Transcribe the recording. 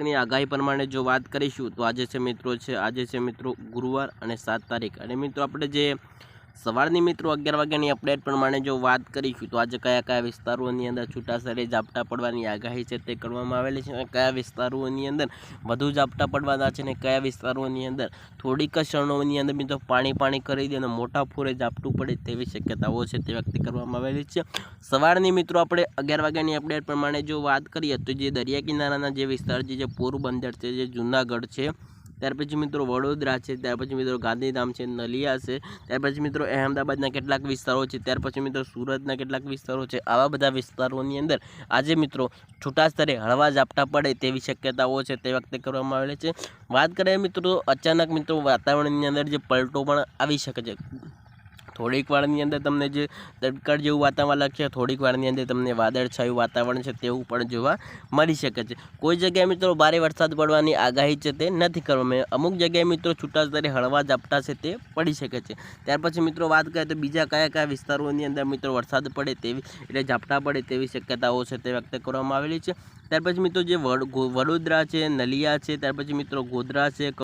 ની આગાહી પ્રમાણે જો વાત કરીશું તો આજે છે મિત્રો છે, આજે છે મિત્રો ગુરુવાર અને સાત તારીખ. અને મિત્રો આપણે જે સવારની મિત્રો અગિયાર વાગ્યાની અપડેટ પ્રમાણે જો વાત કરીશું, તો આજે કયા કયા વિસ્તારોની અંદર છૂટાછવાયા ઝાપટા પડવાની આગાહી છે તે કરવામાં આવેલી છે અને કયા વિસ્તારોની અંદર વધુ ઝાપટા પડવાના છે અને કયા વિસ્તારોની અંદર થોડીક ક્ષણોની અંદર મિત્રો પાણી પાણી કરી દે અને મોટા ફૂરે ઝાપટું પડે તેવી શક્યતાઓ છે તે વ્યક્ત કરવામાં આવેલી છે. સવારની મિત્રો આપણે અગિયાર વાગ્યાની અપડેટ પ્રમાણે જો વાત કરીએ, તો જે દરિયા કિનારાના જે વિસ્તાર છે, જે પોરબંદર છે, જે જુનાગઢ છે ત્યાર પછી મિત્રો વડોદરા છે, ત્યાર પછી મિત્રો ગાંધીધામ છે, નલિયા છે, ત્યાર પછી મિત્રો અહેમદાબાદના કેટલાક વિસ્તારો છે, ત્યાર પછી મિત્રો સુરતના કેટલાક વિસ્તારો છે. આવા બધા વિસ્તારોની અંદર આજે મિત્રો છૂટા સ્તરે હળવા ઝાપટા પડે તેવી શક્યતાઓ છે તે વખતે કરવામાં આવેલી છે. વાત કરીએ મિત્રો અચાનક મિત્રો વાતાવરણની અંદર જે પલટો પણ આવી શકે છે. થોડીક વારની અંદર તમને જે તડકડ જેવું વાતાવરણ લાગશે, થોડીક વારની અંદર તમને વાદળછાયું વાતાવરણ છે તેવું પણ જોવા મળી શકે છે. કોઈ જગ્યાએ મિત્રો ભારે વરસાદ પડવાની આગાહી છે તે નથી કરવામાં અમુક જગ્યાએ મિત્રો છૂટાછવાયા હળવા ઝાપટા છે તે પડી શકે છે. ત્યાર પછી મિત્રો વાત કરીએ તો બીજા કયા કયા વિસ્તારોની અંદર મિત્રો વરસાદ પડે તેવી, એટલે ઝાપટા પડે તેવી શક્યતાઓ છે તે વ્યક્ત કરવામાં આવેલી છે. ત્યાર પછી મિત્રો જે વડોદરા છે, નલિયા છે, ત્યાર પછી મિત્રો ગોધરા છે